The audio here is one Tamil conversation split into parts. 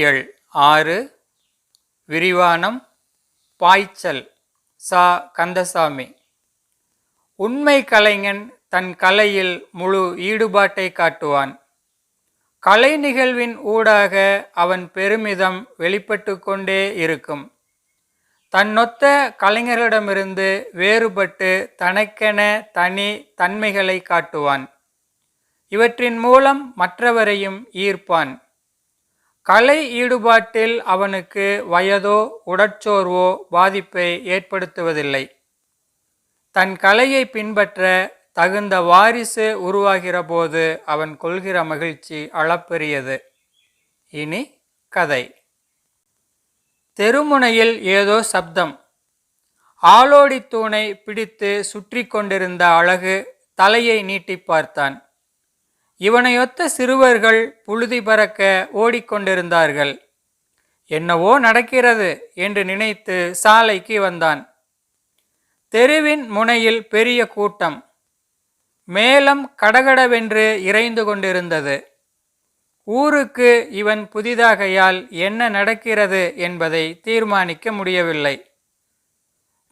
இயல் ஆறு விரிவானம் பாய்ச்சல் சா. கந்தசாமி. உண்மை கலைஞன் தன் கலையில் முழு ஈடுபாட்டை காட்டுவான். கலை நிகழ்வின் ஊடாக அவன் பெருமிதம் வெளிப்பட்டு கொண்டே இருக்கும். தன்னொத்த கலைஞர்களிடமிருந்து வேறுபட்டு தனக்கென தனி தன்மைகளை காட்டுவான். இவற்றின் மூலம் மற்றவரையும் ஈர்ப்பான். கலை ஈடுபாட்டில் அவனுக்கு வயதோ உடற்சோர்வோ பாதிப்பை ஏற்படுத்துவதில்லை. தன் கலையை பின்பற்ற தகுந்த வாரிசு உருவாகிற போது அவன் கொள்கிற மகிழ்ச்சி அளப்பெரியது. இனி கதை. தெருமுனையில் ஏதோ சப்தம். ஆளோடி தூணை பிடித்து சுற்றி கொண்டிருந்த அழகு தலையை நீட்டி பார்த்தான். இவனையொத்த சிறுவர்கள் புழுதி பறக்க ஓடிக்கொண்டிருந்தார்கள். என்னவோ நடக்கிறது என்று நினைத்து சாலைக்கு வந்தான். தெருவின் முனையில் பெரிய கூட்டம். மேலம் கடகடவென்று இறைந்து கொண்டிருந்தது. ஊருக்கு இவன் புதிதாகையால் என்ன நடக்கிறது என்பதை தீர்மானிக்க முடியவில்லை.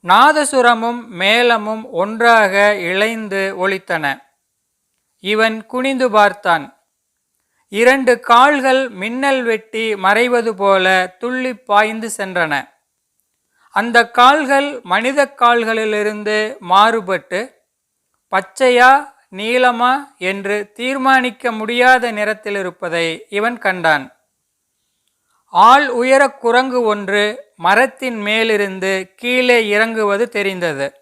நாதசுரமும் மேளமும் ஒன்றாக இழைந்து ஒழித்தன இவன் குனிந்து பார்த்தான். இரண்டு கால்கள் மின்னல் வெட்டி மறைவது போல துள்ளி பாய்ந்து சென்றன. அந்த கால்கள் மனித கால்களிலிருந்து மாறுபட்டு பச்சையா நீளமா என்று தீர்மானிக்க முடியாத நிறத்தில் இருப்பதை இவன் கண்டான். ஆள் உயர குரங்கு ஒன்று மரத்தின் மேலிருந்து கீழே இறங்குவது தெரிந்தது.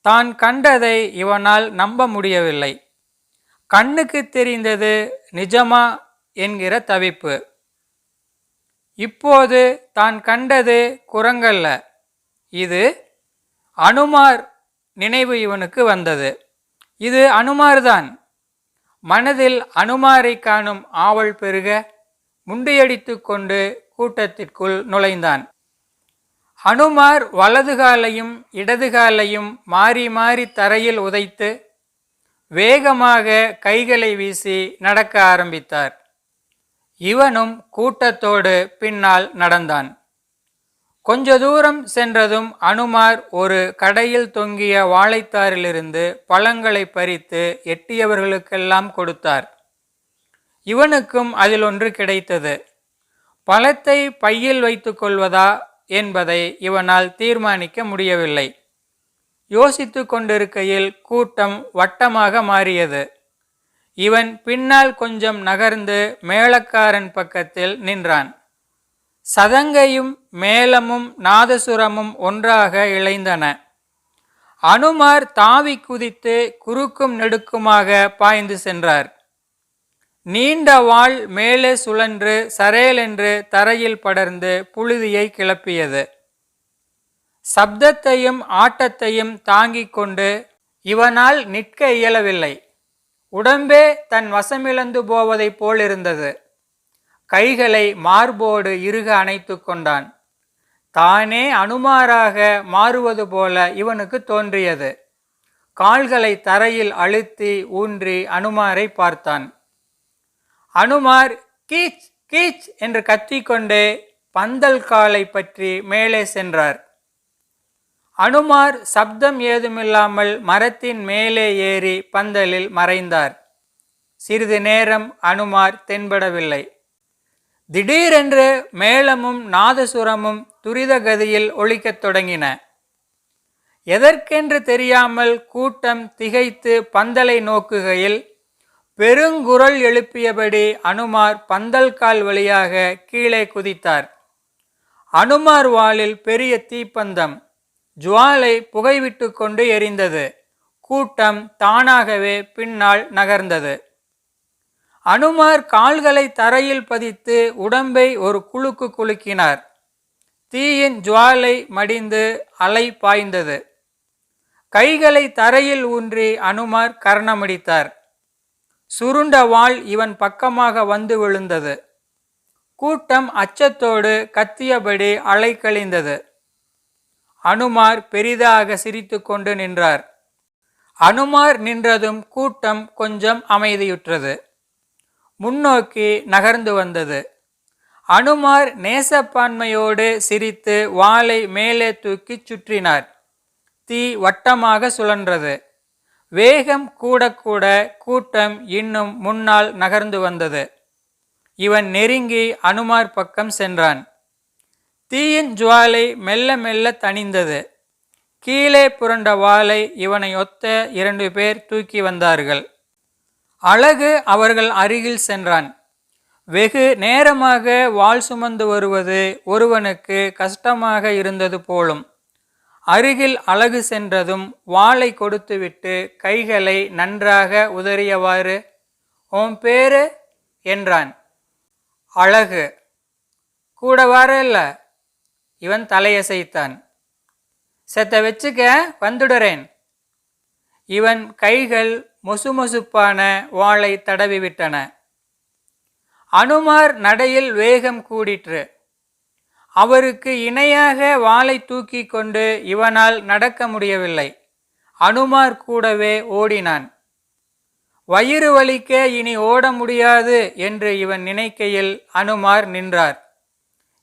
தான் கண்டதை இவனால் நம்ப முடியவில்லை. கண்ணுக்கு தெரிந்தது நிஜமா என்கிற தவிப்பு. இப்போது தான் கண்டது குரங்கல்ல. இது அனுமார் நினைவு இவனுக்கு வந்தது. இது அனுமார்தான். மனதில் அனுமாரை காணும் ஆவல் பெருக முண்டியடித்து கொண்டு கூட்டத்திற்குள் நுழைந்தான். அனுமார் வலது காலையும் இடது காலையும் மாறி மாறி தரையில் உதைத்து வேகமாக கைகளை வீசி நடக்க ஆரம்பித்தார். இவனும் கூட்டத்தோடு பின்னால் நடந்தான். கொஞ்ச தூரம் சென்றதும் அனுமார் ஒரு கடையில் தொங்கிய வாழைத்தாரிலிருந்து பழங்களை பறித்து எட்டியவர்களுக்கெல்லாம் கொடுத்தார். இவனுக்கும் அதில் ஒன்று கிடைத்தது. பழத்தை பையில் வைத்துக் கொள்வதா என்பதை இவனால் தீர்மானிக்க முடியவில்லை. யோசித்து கொண்டிருக்கையில் கூட்டம் வட்டமாக மாறியது. இவன் பின்னால் கொஞ்சம் நகர்ந்து மேளக்காரன் பக்கத்தில் நின்றான். சதங்கையும் மேளமும் நாதசுரமும் ஒன்றாக இழைந்தன. அனுமார் தாவி குதித்து குறுக்கும் நெடுக்குமாக பாய்ந்து சென்றார். நீண்ட வாள் மேலே சுழன்று சரேலென்று தரையில் படர்ந்து புழுதியை கிளப்பியது. சப்தத்தையும் ஆட்டத்தையும் தாங்கிக் கொண்டு இவனால் நிற்க இயலவில்லை. உடம்பே தன் வசமிழந்து போவதைப் போலிருந்தது. கைகளை மார்போடு இறுக அணைத்து கொண்டான். தானே அனுமாராக மாறுவது போல இவனுக்கு தோன்றியது. கால்களை தரையில் அழுத்தி ஊன்றி அனுமாரை பார்த்தான். அனுமார் கீச் கீச் என்று கத்திக்கொண்டே பந்தல் காலை பற்றி மேலே சென்றார். அனுமார் சப்தம் ஏதுமில்லாமல் மரத்தின் மேலே ஏறி பந்தலில் மறைந்தார். சிறிது நேரம் அனுமார் தென்படவில்லை. திடீரென்று மேளமும் நாதசுரமும் துரித கதியில் ஒழிக்கத் தொடங்கின. எதற்கென்று தெரியாமல் கூட்டம் திகைத்து பந்தலை நோக்குகையில் பெருங்குரல் எழுப்பியபடி அனுமார் பந்தல் கால் வழியாக கீழே குதித்தார். அனுமார் வாளில் பெரிய தீப்பந்தம். ஜுவாலை புகைவிட்டு கொண்டு எரிந்தது. கூட்டம் தானாகவே பின்னால் நகர்ந்தது. அனுமார் கால்களை தரையில் பதித்து உடம்பை ஒரு குலுக்கு குலுக்கினார். தீயின் ஜுவாலை மடிந்து அலை பாய்ந்தது. கைகளை தரையில் ஊன்றி அனுமார் கர்ணமடித்தார். சுருண்ட வாள் இவன் பக்கமாக வந்து விழுந்தது. கூட்டம் அச்சத்தோடு கத்தியபடி அலை கழிந்தது. அனுமார் பெரிதாக சிரித்துக்கொண்டு நின்றார். அனுமார் நின்றதும் கூட்டம் கொஞ்சம் அமைதியுற்றது. முன்னோக்கி நகர்ந்து வந்தது. அனுமார் நேசப்பான்மையோடு சிரித்து வாளை மேலே தூக்கி சுற்றினார். தீ வட்டமாக சுழன்றது. வேகம் கூட கூட கூட்டம் இன்னும் முன்னால் நகர்ந்து வந்தது. இவன் நெருங்கி அனுமார் பக்கம் சென்றான். தீயின் ஜுவாலை மெல்ல மெல்ல தணிந்தது. கீழே புரண்ட வாளை இவனை ஒத்த இரண்டு பேர் தூக்கி வந்தார்கள். அழகு அவர்கள் அருகில் சென்றான். வெகு நேரமாக வாள் சுமந்து வருவது ஒருவனுக்கு கஷ்டமாக இருந்தது போலும். அருகில் அழகு சென்றதும் வாளை கொடுத்துவிட்டு கைகளை நன்றாக உதறியவாறு ஓம் பேரு என்றான். அழகு. கூட வரல இவன் தலையசைத்தான். செத்த வச்சுக்க வந்துடுறேன். இவன் கைகள் மொசுமொசுப்பான வாளை தடவி விட்டன அனுமார் நடையில் வேகம் கூடிற்று. அவருக்கு இணையாக வாளை தூக்கி கொண்டு இவனால் நடக்க முடியவில்லை. அனுமார் கூடவே ஓடினான். வயிறு வலிக்க இனி ஓட முடியாது என்று இவன் நினைக்கையில் அனுமார் நின்றார்.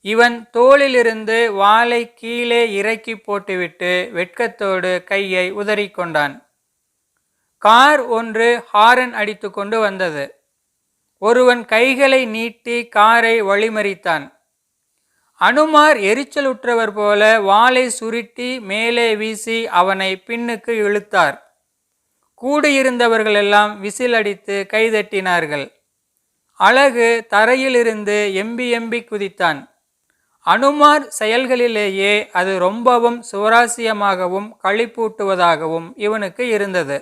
இவன் தோளிலிருந்து வாளை கீழே இறக்கி போட்டுவிட்டு வெட்கத்தோடு கையை உதறிக்கொண்டான். கார் ஒன்று ஹாரன் அடித்து கொண்டு வந்தது. ஒருவன் கைகளை நீட்டி காரை வழிமறித்தான். அனுமார் எரிச்சலுற்றவர் போல வாளை சுருட்டி மேலே வீசி அவனை பின்னுக்கு இழுத்தார். கூடியிருந்தவர்களெல்லாம் விசில் அடித்து கைதட்டினார்கள். அழகு தரையிலிருந்து எம்பி எம்பி குதித்தான். அனுமார் செயல்களிலேயே அது ரொம்பவும் சுவராசியமாகவும் களிப்பூட்டுவதாகவும் இவனுக்கு இருந்தது.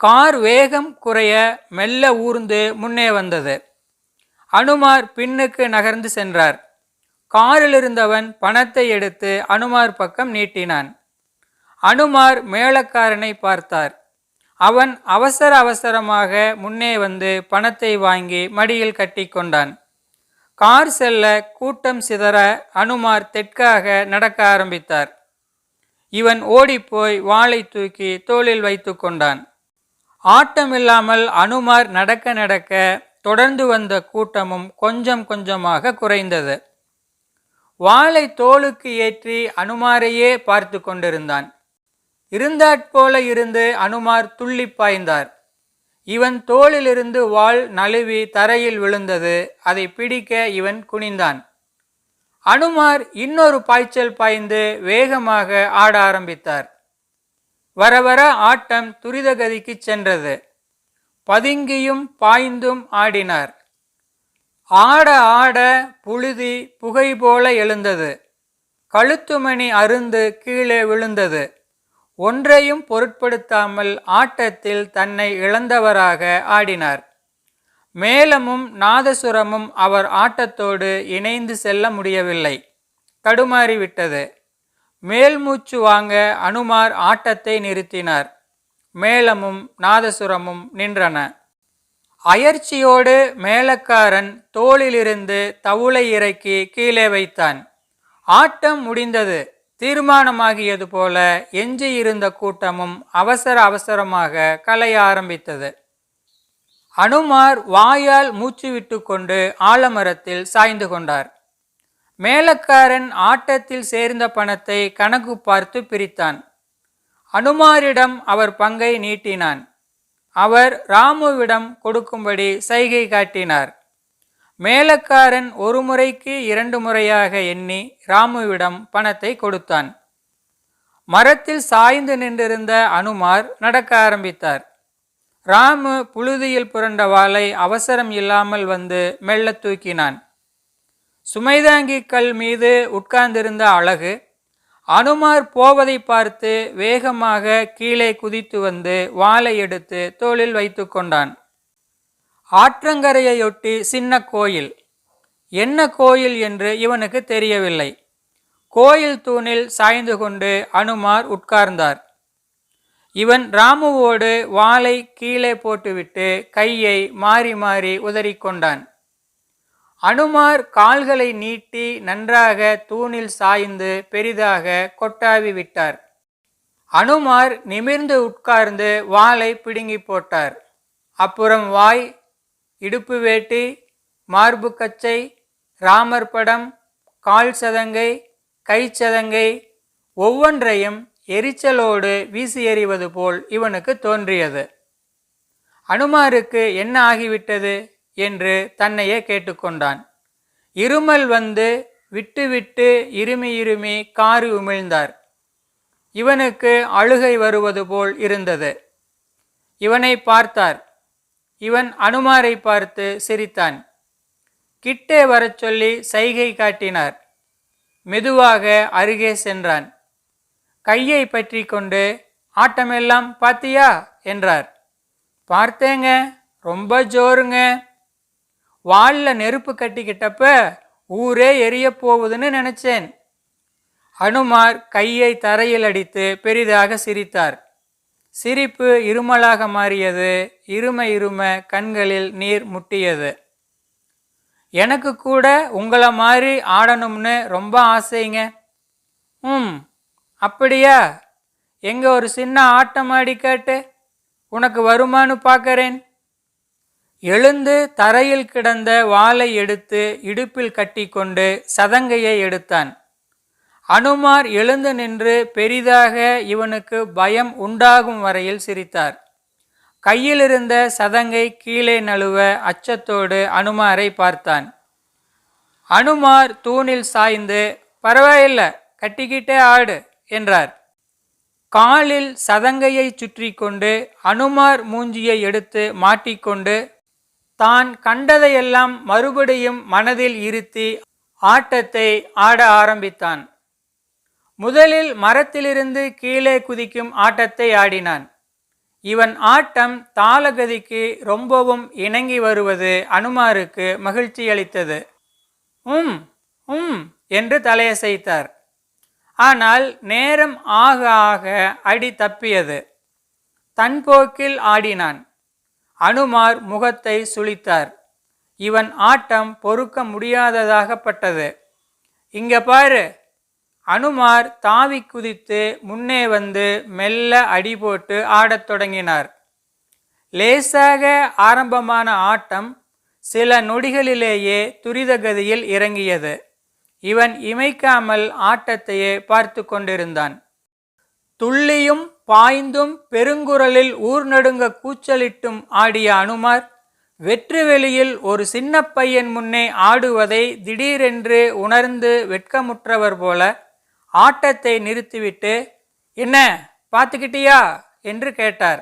கார் வேகம் குறைய மெல்ல ஊர்ந்து முன்னே வந்தது. அனுமார் பின்னுக்கு நகர்ந்து சென்றார். காரில் இருந்தவன் பணத்தை எடுத்து அனுமார் பக்கம் நீட்டினான். அனுமார் மேளக்காரனை பார்த்தார். அவன் அவசர அவசரமாக முன்னே வந்து பணத்தை வாங்கி மடியில் கட்டிக்கொண்டான் கார் செல்ல கூட்டம் சிதற அனுமார் தெற்காக நடக்க ஆரம்பித்தார். இவன் ஓடிப்போய் வாளை தூக்கி தோளில் வைத்து கொண்டான். ஆட்டமில்லாமல் அனுமார் நடக்க நடக்க தொடர்ந்து வந்த கூட்டமும் கொஞ்சம் கொஞ்சமாக குறைந்தது. வாளை தோளுக்கு ஏற்றி அனுமாரையே பார்த்து கொண்டிருந்தான். இருந்தாற்போல இருந்து அனுமார் துள்ளி பாய்ந்தார். இவன் தோளிலிருந்து வாள் நழுவி தரையில் விழுந்தது. அதை பிடிக்க இவன் குனிந்தான். அனுமார் இன்னொரு பாய்ச்சல் பாய்ந்து வேகமாக ஆட ஆரம்பித்தார். வர வர ஆட்டம் துரிதகதிக்கு சென்றது. பதுங்கியும் பாய்ந்தும் ஆடினார். ஆட ஆட புழுதி புகை போல எழுந்தது. கழுத்துமணி அருந்து கீழே விழுந்தது. ஒன்றையும் பொருட்படுத்தாமல் ஆட்டத்தில் தன்னை இழந்தவராக ஆடினார். மேளமும் நாதசுரமும் அவர் ஆட்டத்தோடு இணைந்து செல்ல முடியவில்லை. தடுமாறிவிட்டது மேல்மூச்சு வாங்க அனுமார் ஆட்டத்தை நிறுத்தினார். மேளமும் நாதசுரமும் நின்றன. அயர்ச்சியோடு மேளக்காரன் தோளிலிருந்து தவுளை இறக்கி கீழே வைத்தான். ஆட்டம் முடிந்தது. தீர்மானமாகியது போல எஞ்சியிருந்த கூட்டமும் அவசர அவசரமாக கலைய ஆரம்பித்தது. அனுமார் வாயால் மூச்சு விட்டு கொண்டு ஆலமரத்தில் சாய்ந்து கொண்டார். மேலக்காரன் ஆட்டத்தில் சேர்ந்த பணத்தை கணக்கு பார்த்து பிரித்தான். அனுமாரிடம் அவர் பங்கை நீட்டினான். அவர் ராமுவிடம் கொடுக்கும்படி சைகை காட்டினார். மேலக்காரன் ஒரு முறைக்கு இரண்டு முறையாக எண்ணி ராமுவிடம் பணத்தை கொடுத்தான். மரத்தில் சாய்ந்து நின்றிருந்த அனுமார் நடக்க ஆரம்பித்தார். ராமு புழுதியில் புரண்ட வாளை அவசரம் இல்லாமல் வந்து மெல்ல தூக்கினான். சுமைதாங்கி கல் மீது உட்கார்ந்திருந்த அழகு அனுமார் போவதை பார்த்து வேகமாக கீழே குதித்து வந்து வாளை எடுத்து தோளில் வைத்து கொண்டான். ஆற்றங்கரையொட்டி சின்ன கோயில். என்ன கோயில் என்று இவனுக்கு தெரியவில்லை. கோயில் தூணில் சாய்ந்து கொண்டு அனுமார் உட்கார்ந்தார். இவன் ராமுவோடு வாளை கீழே போட்டுவிட்டு கையை மாறி மாறி உதறிக்கொண்டான் அனுமார் கால்களை நீட்டி நன்றாக தூணில் சாய்ந்து பெரிதாக கொட்டாவி விட்டார். அனுமார் நிமிர்ந்து உட்கார்ந்து வாளை பிடுங்கி போட்டார். அப்புறம் வாய் இடுப்பு வேட்டி மார்பு கச்சை ராமர் படம் கால் சதங்கை கை சதங்கை ஒவ்வொன்றையும் எரிச்சலோடு வீசி எறிவது போல் இவனுக்கு தோன்றியது. அனுமாருக்கு என்ன ஆகிவிட்டது என்று தன்னையே கேட்டுக்கொண்டான். இருமல் வந்து விட்டு விட்டு இருமி இருமி காரி உமிழ்ந்தார். இவனுக்கு அழுகை வருவது போல் இருந்தது. இவனை பார்த்தார். இவன் அனுமாரை பார்த்து சிரித்தான். கிட்டே வரச் சொல்லி சைகை காட்டினார். மெதுவாக அருகே சென்றான். கையை பற்றி கொண்டு ஆட்டமெல்லாம் பாத்தியா? என்றார். பார்த்தேங்க ரொம்ப ஜோருங்க. வாளில் நெருப்பு கட்டிக்கிட்டப்ப ஊரே எரிய போகுதுன்னு நினைச்சேன். அனுமார் கையை தரையில் அடித்து பெரிதாக சிரித்தார். சிரிப்பு இருமலாக மாறியது. இரும இரும கண்களில் நீர் முட்டியது. எனக்கு கூட உங்களை மாதிரி ஆடணும்னு ரொம்ப ஆசைங்க. ம் அப்படியா? எங்கே ஒரு சின்ன ஆட்டம் ஆடி காட்டு உனக்கு வருமானு பார்க்கறேன். எழுந்து தரையில் கிடந்த வாளை எடுத்து இடுப்பில் கட்டிக்கொண்டு சதங்கையை எடுத்தான். அனுமார் எழுந்து நின்று பெரிதாக இவனுக்கு பயம் உண்டாகும் வரையில் சிரித்தார். கையிலிருந்த சதங்கை கீழே நழுவ அச்சத்தோடு அனுமாரை பார்த்தான். அனுமார் தூணில் சாய்ந்து பரவாயில்ல கட்டிக்கிட்டே ஆடு என்றார். காலில் சதங்கையை சுற்றி கொண்டு அனுமார் மூஞ்சியை எடுத்து மாட்டிக்கொண்டு தான் கண்டதையெல்லாம் மறுபடியும் மனதில் இருத்தி ஆட்டத்தை ஆட ஆரம்பித்தான். முதலில் மரத்திலிருந்து கீழே குதிக்கும் ஆட்டத்தை ஆடினான். இவன் ஆட்டம் தாளகதிக்கு ரொம்பவும் இணங்கி வருவது அனுமாருக்கு மகிழ்ச்சி அளித்தது. உம் உம் என்று தலையசைத்தார். ஆனால் நேரம் ஆக ஆக அடி தப்பியது. தன் போக்கில் ஆடினான். அனுமார் முகத்தை சுளித்தார். இவன் ஆட்டம் பொறுக்க முடியாததாகப்பட்டது. இங்க பாரு அனுமார் தாவி குதித்து முன்னே வந்து மெல்ல அடி போட்டு ஆடத் தொடங்கினார். லேசாக ஆரம்பமான ஆட்டம் சில நொடிகளிலேயே துரித கதியில் இறங்கியது. இவன் இமைக்காமல் ஆட்டத்தையே பார்த்து கொண்டிருந்தான். துள்ளியும் பாய்ந்தும் பெருங்குரலில் ஊர் நடுங்க கூச்சலிட்டும் ஆடிய அனுமார் வெற்றுவெளியில் ஒரு சின்ன பையன் முன்னே ஆடுவதை திடீரென்று உணர்ந்து வெட்கமுற்றவர் போல ஆட்டத்தை நிறுத்திவிட்டு என்ன பார்த்துக்கிட்டியா? என்று கேட்டார்.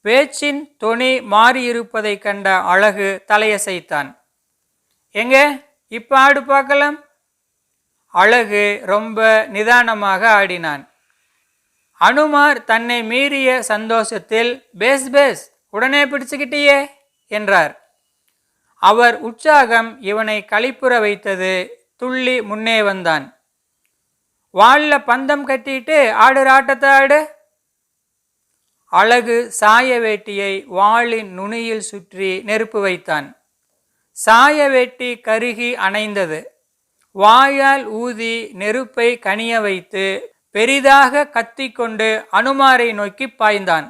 பேச்சின் தொனி மாறியிருப்பதைக் கண்ட அழகு தலையசைத்தான். எங்க? இப்போ ஆடு பார்க்கலாம்? அழகு ரொம்ப நிதானமாக ஆடினான். அனுமார் தன்னை மீறிய சந்தோஷத்தில் பேஸ் பேஸ் உடனே பிடிச்சுக்கிட்டியே? என்றார். அவர் உற்சாகம் இவனை களிப்புற வைத்தது துள்ளி முன்னே வந்தான். வாளில் பந்தம் கட்டிட்டு ஆடுற ஆட்டத்தை ஆடு. அழகு சாய வேட்டியை வாளின் நுனியில் சுற்றி நெருப்பு வைத்தான். சாய வேட்டி கருகி அணைந்தது. வாயால் ஊதி நெருப்பை கனிய வைத்து பெரிதாக கத்திக்கொண்டு அனுமாரை நோக்கி பாய்ந்தான்.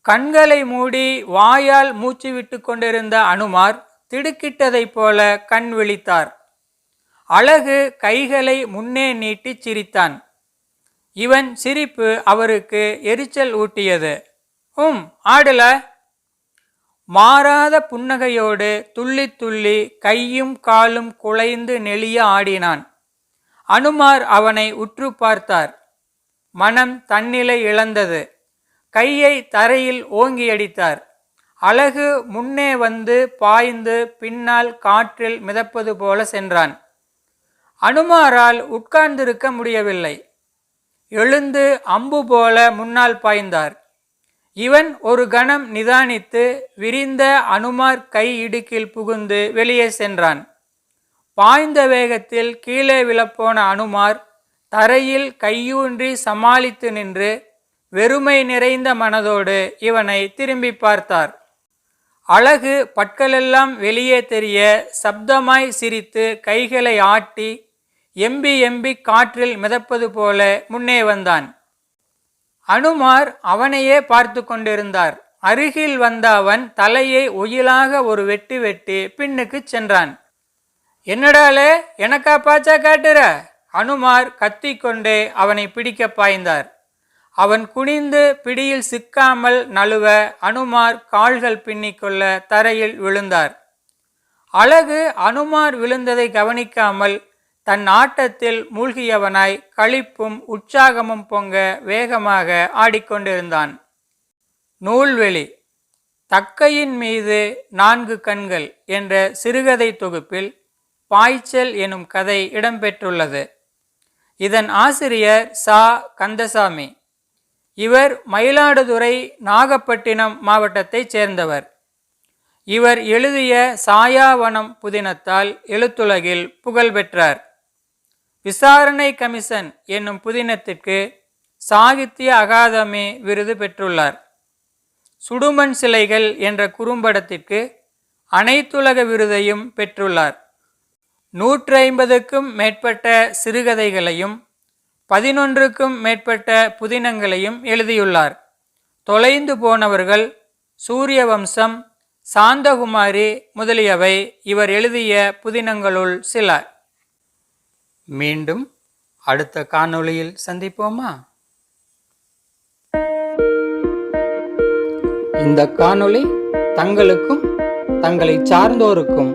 கண்களை மூடி வாயால் மூச்சு விட்டு கொண்டிருந்த அனுமார் திடுக்கிட்டதைப் போல கண் விழித்தார். அழகு கைகளை முன்னே நீட்டி சிரித்தான். இவன் சிரிப்பு அவருக்கு எரிச்சல் ஊட்டியது. உம் ஆடல. மாறாத புன்னகையோடு துள்ளி துள்ளி கையும் காலும் குலைந்து நெளிய ஆடினான். அனுமார் அவனை உற்று பார்த்தார். மனம் தன்னிலை இழந்தது. கையை தரையில் ஓங்கியடித்தார் அழகு முன்னே வந்து பாய்ந்து பின்னால் காற்றில் மிதப்பது போல சென்றான். அனுமாரால் உட்கார்ந்திருக்க முடியவில்லை. எழுந்து அம்பு போல முன்னால் பாய்ந்தார். இவன் ஒரு கணம் நிதானித்து விரிந்த அனுமார் கை இடுக்கில் புகுந்து வெளியே சென்றான். பாய்ந்த வேகத்தில் கீழே விழப்போன அனுமார் தரையில் கையூன்றி சமாளித்து நின்று வெறுமை நிறைந்த மனதோடு இவனை திரும்பி பார்த்தார். அழகு பற்களெல்லாம் வெளியே தெரிய சப்தமாய் சிரித்து கைகளை ஆட்டி எம்பி எம்பி காற்றில் மிதப்பது போல முன்னே வந்தான். அனுமார் அவனையே பார்த்து கொண்டிருந்தார். அருகில் வந்த அவன் தலையை ஒயிலாக ஒரு வெட்டு வெட்டி பின்னுக்கு சென்றான். என்னடாலே எனக்கா பாச்சா காட்டுற? அனுமார் கத்திக்கொண்டே அவனை பிடிக்க பாய்ந்தார். அவன் குனிந்து பிடியில் சிக்காமல் நழுவ அனுமார் கால்கள் பின்னிக்கொள்ள தரையில் விழுந்தார். அழகு அனுமார் விழுந்ததை கவனிக்காமல் தன் ஆட்டத்தில் மூழ்கியவனாய் களிப்பும் உற்சாகமும் பொங்க வேகமாக ஆடிக்கொண்டிருந்தான். நூல்வெளி தக்கையின் மீது நான்கு கண்கள் என்ற சிறுகதை தொகுப்பில் பாய்ச்சல் எனும் கதை இடம்பெற்றுள்ளது. இதன் ஆசிரியர் சா. கந்தசாமி. இவர் மயிலாடுதுறை நாகப்பட்டினம் மாவட்டத்தைச் சேர்ந்தவர். இவர் எழுதிய சாயாவனம் புதினத்தால் எழுத்துலகில் புகழ் பெற்றார். விசாரணை கமிஷன் என்னும் புதினத்திற்கு சாகித்ய அகாதமி விருது பெற்றுள்ளார். சுடுமண் சிலைகள் என்ற குறும்படத்திற்கு அனைத்துலக விருதையும் பெற்றுள்ளார். நூற்றி ஐம்பதுக்கும் மேற்பட்ட சிறுகதைகளையும் பதினொன்றுக்கும் மேற்பட்ட புதினங்களையும் எழுதியுள்ளார். தொலைந்து போனவர்கள் சூரிய வம்சம் சாந்தகுமாரி முதலியவை இவர் எழுதிய புதினங்களுள் சில மீண்டும் அடுத்த காணொளியில் சந்திப்போமா? இந்த காணொளி தங்களுக்கும் தங்களை சார்ந்தோருக்கும்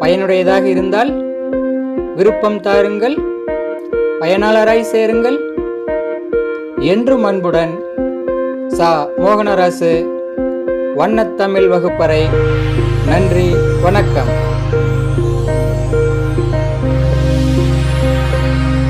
பயனுடையதாக இருந்தால் விருப்பம் தாருங்கள். பயனாளராய் சேருங்கள். என்றும் அன்புடன் சா. மோகனராசு வண்ணத்தமிழ் வகுப்பறை. நன்றி வணக்கம்.